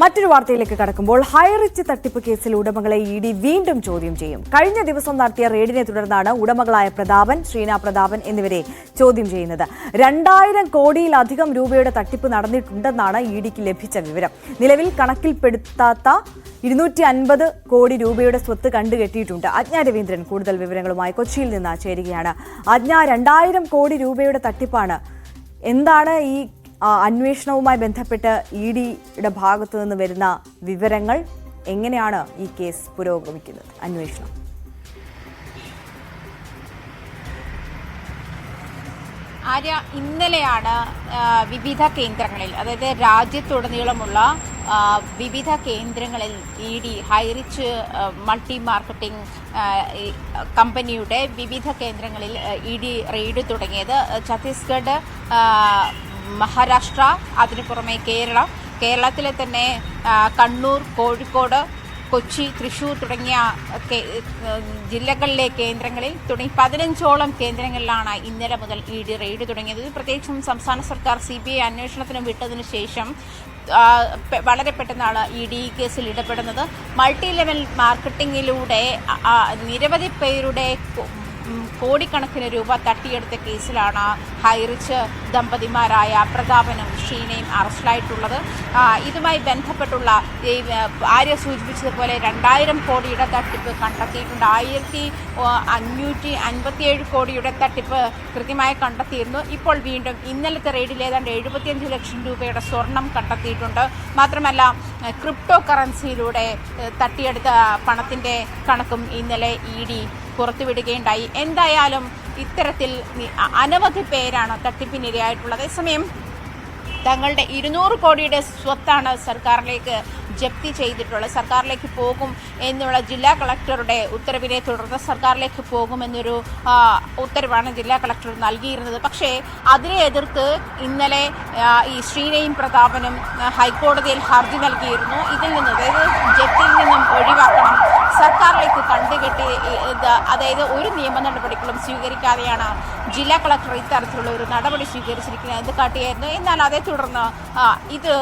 മറ്റൊരു വാർത്തയിലേക്ക് കടക്കുമ്പോൾ ഹൈറിച്ച് തട്ടിപ്പ് കേസിൽ ഉടമകളെ ഇ ഡി വീണ്ടും ചോദ്യം ചെയ്യും. കഴിഞ്ഞ ദിവസം നടത്തിയ റെയ്ഡിനെ തുടർന്നാണ് ഉടമകളായ പ്രതാപൻ ശ്രീന പ്രതാപൻ എന്നിവരെ ചോദ്യം ചെയ്യുന്നത്. രണ്ടായിരം കോടിയിലധികം രൂപയുടെ തട്ടിപ്പ് നടന്നിട്ടുണ്ടെന്നാണ് ഇ ഡിക്ക് ലഭിച്ച വിവരം. നിലവിൽ കണക്കിൽപ്പെടുത്താത്ത ഇരുന്നൂറ്റി അൻപത് കോടി രൂപയുടെ സ്വത്ത് കണ്ടുകെട്ടിയിട്ടുണ്ട്. അജ്ഞ രവീന്ദ്രൻ കൂടുതൽ വിവരങ്ങളുമായി കൊച്ചിയിൽ നിന്ന് ചേരുകയാണ്. അജ്ഞ രണ്ടായിരം കോടി രൂപയുടെ തട്ടിപ്പാണ്. എന്താണ് ഈ അന്വേഷണവുമായി ബന്ധപ്പെട്ട് ഇ ഡിയുടെ ഭാഗത്തു നിന്ന് വരുന്ന വിവരങ്ങൾ എങ്ങനെയാണ് ഈ കേസ് പുരോഗമിക്കുന്നത്? അന്വേഷണം. ആര്യ ഇന്നലെയാണ് വിവിധ കേന്ദ്രങ്ങളിൽ അതായത് രാജ്യത്തുടനീളമുള്ള വിവിധ കേന്ദ്രങ്ങളിൽ E D Highrich multi marketing കമ്പനിയുടെ വിവിധ കേന്ദ്രങ്ങളിൽ ഇ ഡി റെയ്ഡ് തുടങ്ങിയത്. ഛത്തീസ്ഗഡ് മഹാരാഷ്ട്ര അതിനു പുറമെ കേരളം. കേരളത്തിലെ തന്നെ കണ്ണൂർ കോഴിക്കോട് കൊച്ചി തൃശൂർ തുടങ്ങിയ ജില്ലകളിലെ കേന്ദ്രങ്ങളിൽ തുടങ്ങി പതിനഞ്ചോളം കേന്ദ്രങ്ങളിലാണ് ഇന്നലെ മുതൽ ഇ ഡി റെയ്ഡ് തുടങ്ങിയത്. പ്രത്യേകിച്ചും സംസ്ഥാന സർക്കാർ സി ബി ഐ അന്വേഷണത്തിന് വിട്ടതിനു ശേഷം വളരെ പെട്ടെന്നാണ് ഇ ഡി കേസിൽ ഇടപെടുന്നത്. മൾട്ടി ലെവൽ ആ, നിരവധി പേരുടെ കോടിക്കണക്കിന് രൂപ തട്ടിയെടുത്ത കേസിലാണ് ഹൈറിച്ച് ദമ്പതിമാരായ പ്രതാപനും ഷീനയും അറസ്റ്റിലായിട്ടുള്ളത്. ഇതുമായി ബന്ധപ്പെട്ടുള്ള ആര്യ സൂചിപ്പിച്ചതുപോലെ രണ്ടായിരം കോടിയുടെ തട്ടിപ്പ് കണ്ടെത്തിയിട്ടുണ്ട്. ആയിരത്തി അഞ്ഞൂറ്റി അൻപത്തിയേഴ് കോടിയുടെ തട്ടിപ്പ് കൃത്യമായി കണ്ടെത്തിയിരുന്നു. ഇപ്പോൾ വീണ്ടും ഇന്നലത്തെ റെയ്ഡിൽ ഏതാണ്ട് എഴുപത്തിയഞ്ച് ലക്ഷം രൂപയുടെ സ്വർണം കണ്ടെത്തിയിട്ടുണ്ട്. മാത്രമല്ല ക്രിപ്റ്റോ കറൻസിയിലൂടെ തട്ടിയെടുത്ത പണത്തിന്റെ കണക്കും ഇന്നലെ ഇ ഡി പുറത്തുവിടുകയുണ്ടായി. എന്തായാലും ഇത്തരത്തിൽ അനവധി പേരാണ് തട്ടിപ്പിനിരയായിട്ടുള്ളത്. അതേസമയം തങ്ങളുടെ ഇരുന്നൂറ് കോടിയുടെ സ്വത്താണ് സർക്കാരിലേക്ക് ജപ്തി ചെയ്തിട്ടുള്ളത് സർക്കാരിലേക്ക് പോകും എന്നുള്ള ജില്ലാ കളക്ടറുടെ ഉത്തരവിനെ തുടർന്ന് സർക്കാരിലേക്ക് പോകുമെന്നൊരു ഉത്തരവാണ് ജില്ലാ കളക്ടർ നൽകിയിരുന്നത്. പക്ഷേ അതിനെ എതിർത്ത് ഇന്നലെ ഈ ശ്രീനയും പ്രതാപനും ഹൈക്കോടതിയിൽ ഹർജി നൽകിയിരുന്നു. ഇതിൽ നിന്ന് അതായത് ജപ്തിയിൽ നിന്നും ഒഴിവാക്കണം. സർക്കാരിലേക്ക് കണ്ടുകെട്ടി അതായത് ഒരു നിയമ നടപടികളും സ്വീകരിക്കാതെയാണ് ജില്ലാ കളക്ടർ ഇത്തരത്തിലുള്ള ഒരു നടപടി സ്വീകരിച്ചിരിക്കുന്നത് എന്ന് കാട്ടിയായിരുന്നു. എന്നാൽ അതേ തുടർന്ന് ഇത്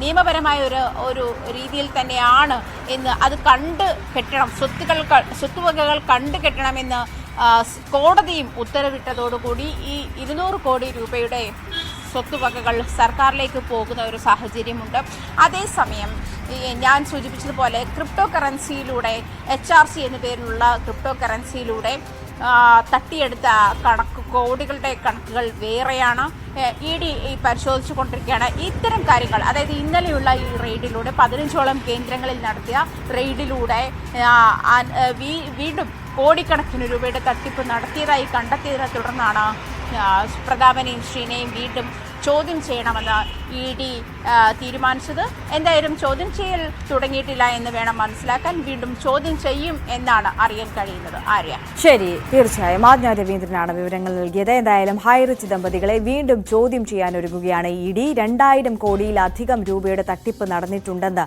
നിയമപരമായ ഒരു ഒരു രീതിയിൽ തന്നെയാണ് എന്ന് അത് കണ്ട് കെട്ടണം. സ്വത്തുക്കൾ സ്വത്തുവകകൾ കണ്ട് കെട്ടണമെന്ന് കോടതിയും ഉത്തരവിട്ടതോടുകൂടി ഈ ഇരുന്നൂറ് കോടി രൂപയുടെ സ്വത്തുവകകൾ സർക്കാരിലേക്ക് പോകുന്ന ഒരു സാഹചര്യമുണ്ട്. അതേസമയം ഞാൻ സൂചിപ്പിച്ചതുപോലെ ക്രിപ്റ്റോ കറൻസിയിലൂടെ എച്ച് ആർ സി എന്ന പേരിലുള്ള ക്രിപ്റ്റോ കറൻസിയിലൂടെ തട്ടിയെടുത്ത കണക്ക് കോടികളുടെ കണക്കുകൾ വേറെയാണ്. ഇ ഡി പരിശോധിച്ചു കൊണ്ടിരിക്കുകയാണ്. ഇത്തരം കാര്യങ്ങൾ അതായത് ഇന്നലെയുള്ള ഈ റെയ്ഡിലൂടെ പതിനഞ്ചോളം കേന്ദ്രങ്ങളിൽ നടത്തിയ റെയ്ഡിലൂടെ വീണ്ടും കോടിക്കണക്കിന് രൂപയുടെ തട്ടിപ്പ് നടത്തിയതായി കണ്ടെത്തിയതിനെ തുടർന്നാണ് പ്രതാപനെയും ശ്രീനെയും വീണ്ടും ചോദ്യം ചെയ്യണമെന്ന് ഇ ഡി തീരുമാനിച്ചത്. എന്തായാലും ചോദ്യം ചെയ്യൽ തുടങ്ങിയിട്ടില്ല എന്ന് വേണം മനസ്സിലാക്കാൻ. വീണ്ടും ചോദ്യം ചെയ്യും എന്നാണ് അറിയാൻ കഴിയുന്നത്. ആര്യ? ശരി തീർച്ചയായും. ആജ്ഞ രവീന്ദ്രനാണ് വിവരങ്ങൾ നൽകിയത്. എന്തായാലും ഹൈറിച്ച് ദമ്പതികളെ വീണ്ടും ചോദ്യം ചെയ്യാൻ ഒരുങ്ങുകയാണ് ഇ ഡി. രണ്ടായിരം കോടിയിലധികം രൂപയുടെ തട്ടിപ്പ് നടന്നിട്ടുണ്ടെന്ന്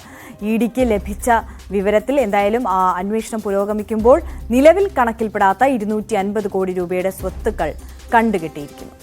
ഇ ഡിക്ക് ലഭിച്ച വിവരത്തിൽ എന്തായാലും ആ അന്വേഷണം പുരോഗമിക്കുമ്പോൾ നിലവിൽ കണക്കിൽപ്പെടാത്ത ഇരുന്നൂറ്റി അൻപത് കോടി രൂപയുടെ സ്വത്തുക്കൾ കണ്ടുകെട്ടിയിരിക്കുന്നു.